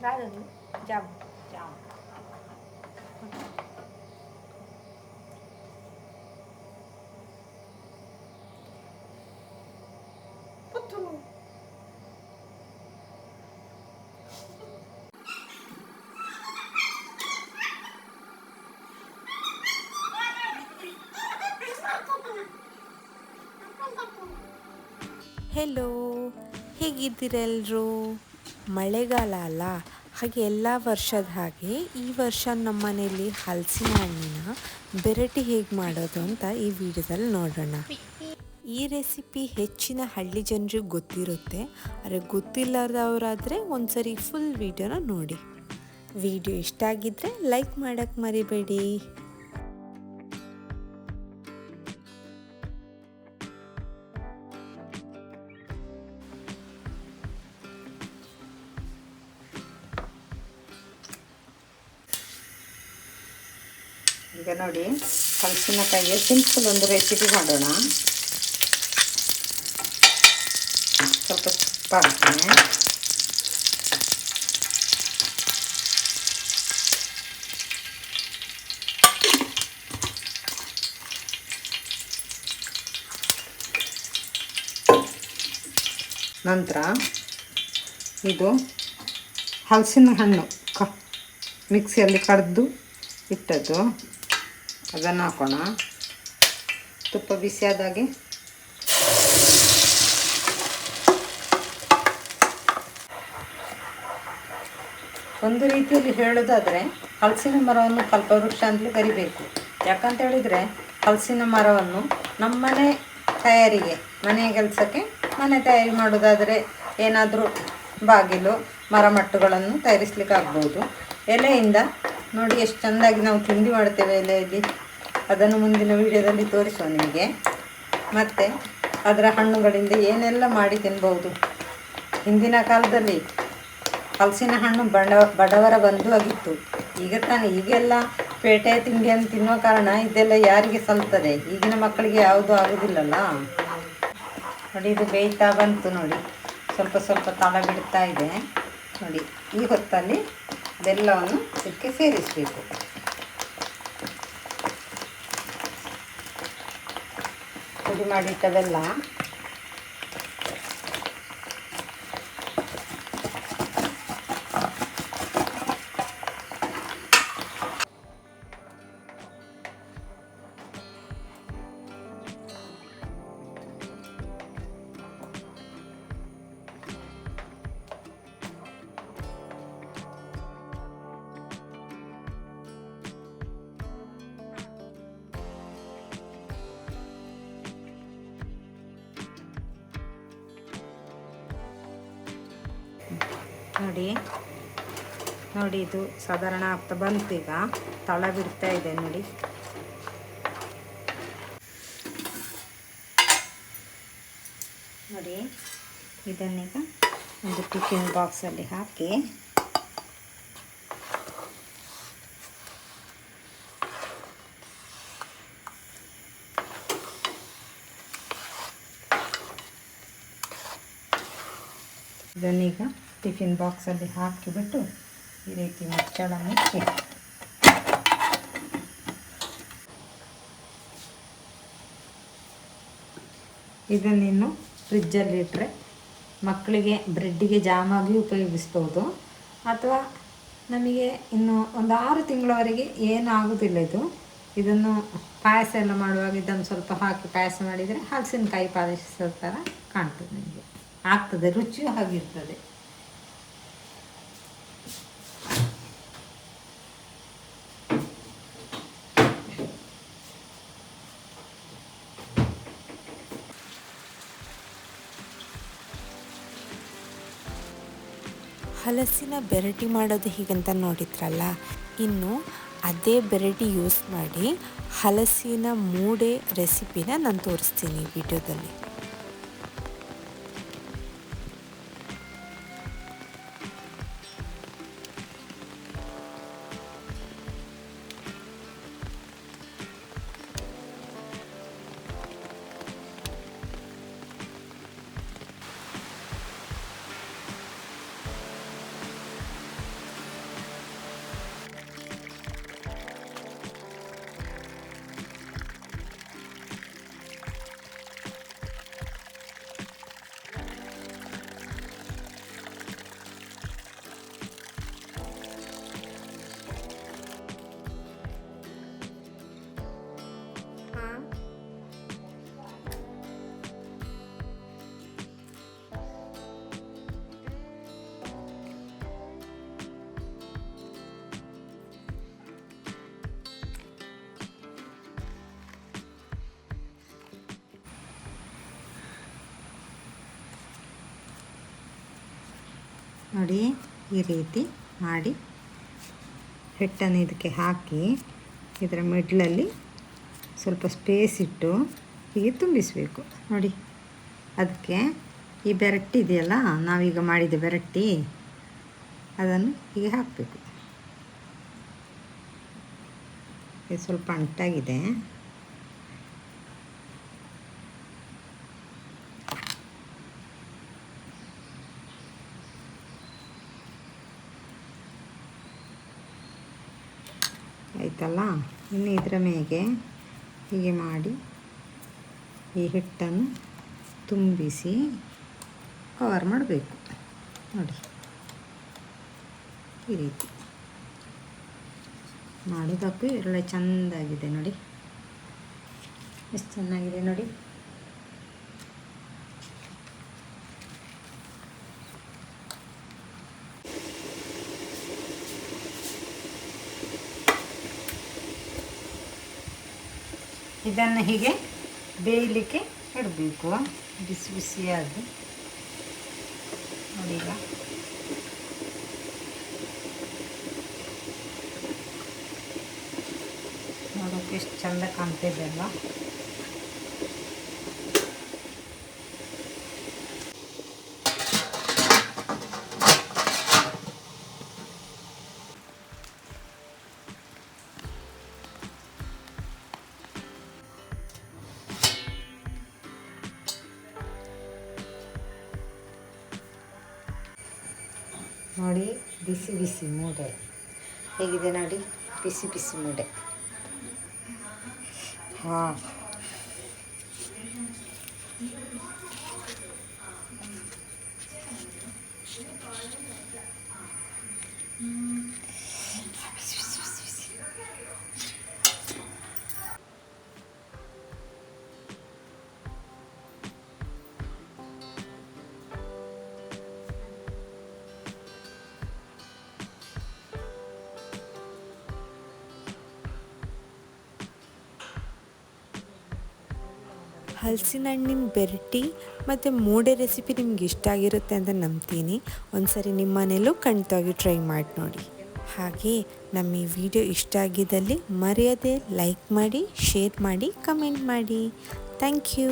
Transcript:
나는 장. 장. 포트. 헬로 해기들 엘로 ಮಳೆಗಾಲ ಅಲ್ಲ, ಹಾಗೆ ಎಲ್ಲ ವರ್ಷದ ಹಾಗೆ ಈ ವರ್ಷ ನಮ್ಮ ಮನೆಯಲ್ಲಿ ಹಲಸಿನ ಹಣ್ಣಿನ ಬೆರಟಿ ಹೇಗೆ ಮಾಡೋದು ಅಂತ ಈ ವಿಡಿಯೋದಲ್ಲಿ ನೋಡೋಣ. ಈ ರೆಸಿಪಿ ಹೆಚ್ಚಿನ ಹಳ್ಳಿ ಜನರಿಗೆ ಗೊತ್ತಿರುತ್ತೆ, ಆದರೆ ಗೊತ್ತಿಲ್ಲದವರಾದರೆ ಒಂದ್ಸರಿ ಫುಲ್ ವಿಡಿಯೋನ ನೋಡಿ. ವಿಡಿಯೋ ಇಷ್ಟ ಆಗಿದ್ದರೆ ಲೈಕ್ ಮಾಡೋಕ್ಕೆ ಮರಿಬೇಡಿ. ಈಗ ನೋಡಿ, ಹಲಸಿನಕಾಯಿಗೆ ಸಿಂಪಲ್ ಒಂದು ರೆಸಿಪಿ ಮಾಡೋಣ. ಸ್ವಲ್ಪ ತುಪ್ಪ ನಂತರ ಇದು ಹಲಸಿನ ಹಣ್ಣು ಕ ಮಿಕ್ಸಿಯಲ್ಲಿ ಕಡ್ದು ಇಟ್ಟದ್ದು. ಅದನ್ನು ಹಾಕೋಣ. ತುಪ್ಪ ಬಿಸಿ ಆದಾಗೆ. ಒಂದು ರೀತಿಯಲ್ಲಿ ಹೇಳೋದಾದರೆ ಹಲಸಿನ ಮರವನ್ನು ಕಲ್ಪವೃಕ್ಷ ಅಂತಲೇ ಕರಿಬೇಕು. ಯಾಕಂತ ಹೇಳಿದರೆ ಹಲಸಿನ ಮರವನ್ನು ನಮ್ಮನೆ ತಯಾರಿಗೆ ಮನೆಯ ಕೆಲಸಕ್ಕೆ ಮನೆ ತಯಾರಿ ಮಾಡೋದಾದರೆ ಏನಾದರೂ ಬಾಗಿಲು, ಮರಮಟ್ಟುಗಳನ್ನು ತಯಾರಿಸ್ಲಿಕ್ಕೆ ಆಗ್ಬೋದು ಎಲೆಯಿಂದ ನೋಡಿ, ಎಷ್ಟು ಚೆಂದಾಗಿ ನಾವು ತಿಂಡಿ ಮಾಡ್ತೇವೆ ಇಲ್ಲಿ ಅದನ್ನು ಮುಂದಿನ ವಿಡಿಯೋದಲ್ಲಿ ತೋರಿಸುವ ನಿಮಗೆ. ಮತ್ತು ಅದರ ಹಣ್ಣುಗಳಿಂದ ಏನೆಲ್ಲ ಮಾಡಿ ತಿನ್ಬೋದು ಹಿಂದಿನ ಕಾಲದಲ್ಲಿ ಹಲಸಿನ ಹಣ್ಣು ಬಡ, ಬಡವರ ಬಂಧು ಆಗಿತ್ತು ಈಗ ತಾನೇ, ಈಗೆಲ್ಲ ಪೇಟೆ ತಿಂಡಿಯನ್ನು ತಿನ್ನೋ ಕಾರಣ ಇದೆಲ್ಲ ಯಾರಿಗೆ ಸಲ್ತದೆ? ಈಗಿನ ಮಕ್ಕಳಿಗೆ ಯಾವುದೂ ಆಗೋದಿಲ್ಲಲ್ಲ? ನೋಡಿ, ಇದು ಬೇಯ್ತಾ ಬಂತು ನೋಡಿ. ಸ್ವಲ್ಪ ಸ್ವಲ್ಪ ತಳ ಬಿಡ್ತಾ ಇದೆ. ನೋಡಿ, ಈ ಹೊತ್ತಲ್ಲಿ ಬೆಲ್ಲವನ್ನು ಇದಕ್ಕೆ ಸೇರಿಸಬೇಕು. ಪುಡಿ ಮಾಡಿಟ್ಟ ಬೆಲ್ಲ. ನೋಡಿ. ನೋಡಿ ಇದು ಸಾಧಾರಣ ಆಗ್ತಾ ಬಂತು ಈಗ. ತಳ ಬಿಡ್ತಾ ಇದೆ ನೋಡಿ. ನೋಡಿ, ಇದನ್ನೀಗ ಒಂದು ಟಿಫಿನ್ ಬಾಕ್ಸಲ್ಲಿ ಹಾಕಿ. ಇದನ್ನೀಗ ಟಿಫಿನ್ ಬಾಕ್ಸಲ್ಲಿ ಹಾಕಿಬಿಟ್ಟು ಈ ರೀತಿ ಮುಚ್ಚಳ ಮುಚ್ಚಿ. ಇದನ್ನಿನ್ನು ಫ್ರಿಜ್ಜಲ್ಲಿ ಇಟ್ಟರೆ ಮಕ್ಕಳಿಗೆ ಬ್ರೆಡ್ಡಿಗೆ ಜಾಮಾಗಿ ಉಪಯೋಗಿಸ್ಬೋದು. ಅಥವಾ ನಮಗೆ ಇನ್ನು ಒಂದು ಆರು ತಿಂಗಳವರೆಗೆ ಏನಾಗೋದಿಲ್ಲ ಇದು. ಇದನ್ನು ಪಾಯಸ ಎಲ್ಲ ಮಾಡುವಾಗ ಇದನ್ನು ಸ್ವಲ್ಪ ಹಾಕಿ ಪಾಯಸ ಮಾಡಿದರೆ ಹಲಸಿನಕಾಯಿ ಪಾಯಸದ ಥರ ಕಾಣ್ತದೆ ನಿಮಗೆ. ಆಗ್ತದೆ, ರುಚಿಯೂ ಹಾಗಿರ್ತದೆ. ಹಲಸಿನ ಬೆರಟಿ ಮಾಡೋದು ಹೀಗಂತ ನೋಡಿದ್ರಲ್ಲ, ಇನ್ನು ಅದೇ ಬೆರಟಿ ಯೂಸ್ ಮಾಡಿ ಹಲಸಿನ ಮೂಡೆ ರೆಸಿಪಿನ ನಾನು ತೋರಿಸ್ತೀನಿ ವಿಡಿಯೋದಲ್ಲಿ. ನೋಡಿ, ಈ ರೀತಿ ಮಾಡಿ ಹಿಟ್ಟನ್ನು ಇದಕ್ಕೆ ಹಾಕಿ ಇದರ ಮಿಡ್ಲಲ್ಲಿ ಸ್ವಲ್ಪ ಸ್ಪೇಸ್ ಇಟ್ಟು ಹೀಗೆ ತುಂಬಿಸಬೇಕು. ನೋಡಿ, ಅದಕ್ಕೆ ಈ ಬೆರಟ್ಟಿ ಇದೆಯಲ್ಲ, ನಾವೀಗ ಮಾಡಿದ ಬೆರಟ್ಟಿ, ಅದನ್ನು ಹೀಗೆ ಹಾಕಬೇಕು. ಇದು ಸ್ವಲ್ಪ ಅಂಟಾಗಿದೆ. ಆಯ್ತಲ್ಲ ಇನ್ನು ಇದರ ಮೇಲೆ ಹೀಗೆ ಮಾಡಿ ಈ ಹಿಟ್ಟನ್ನು ತುಂಬಿಸಿ ಕವರ್ ಮಾಡಬೇಕು. ನೋಡಿ. ಈ ರೀತಿ. ಮಾಡೋದಕ್ಕೂ ಒಳ್ಳೆ ಚೆಂದಾಗಿದೆ ನೋಡಿ. ಎಷ್ಟು ಚೆನ್ನಾಗಿದೆ ನೋಡಿ. ಇದನ್ನು ಹೀಗೆ ಬೇಯಲಿಕ್ಕೆ ಇಡಬೇಕು. ಬಿಸಿ ಬಿಸಿಯಾಗಿ. ನೋಡಿ ಈಗ. ನೋಡೋಕೆ ಎಷ್ಟು ಚಂದ ಕಾಣ್ತಿದೆ ಅಲ್ವಾ? ನೋಡಿ ಬಿಸಿ ಬಿಸಿ ಮೂಡೆ. ಹೇಗಿದೆ ನೋಡಿ? ಬಿಸಿ ಬಿಸಿ ಮೂಡೆ. ಹಾಂ. ಹಲಸಿನ ಹಣ್ಣಿನ ಬೆರಟಿ ಮತ್ತು ಮೂಡೆ ರೆಸಿಪಿ ನಿಮ್ಗೆ ಇಷ್ಟ ಆಗಿರುತ್ತೆ ಅಂತ ನಂಬ್ತೀನಿ. ಒಂದ್ಸರಿ ನಿಮ್ಮ ಮನೇಲೂ ಖಂಡಿತವಾಗಿ ಟ್ರೈ ಮಾಡಿ ನೋಡಿ. ಹಾಗೆ ನಮ್ಮ ಈ ವಿಡಿಯೋ ಇಷ್ಟ ಆಗಿದ್ದಲ್ಲಿ ಮರೆಯದೆ ಲೈಕ್ ಮಾಡಿ ಶೇರ್ ಮಾಡಿ ಕಮೆಂಟ್ ಮಾಡಿ. Thank you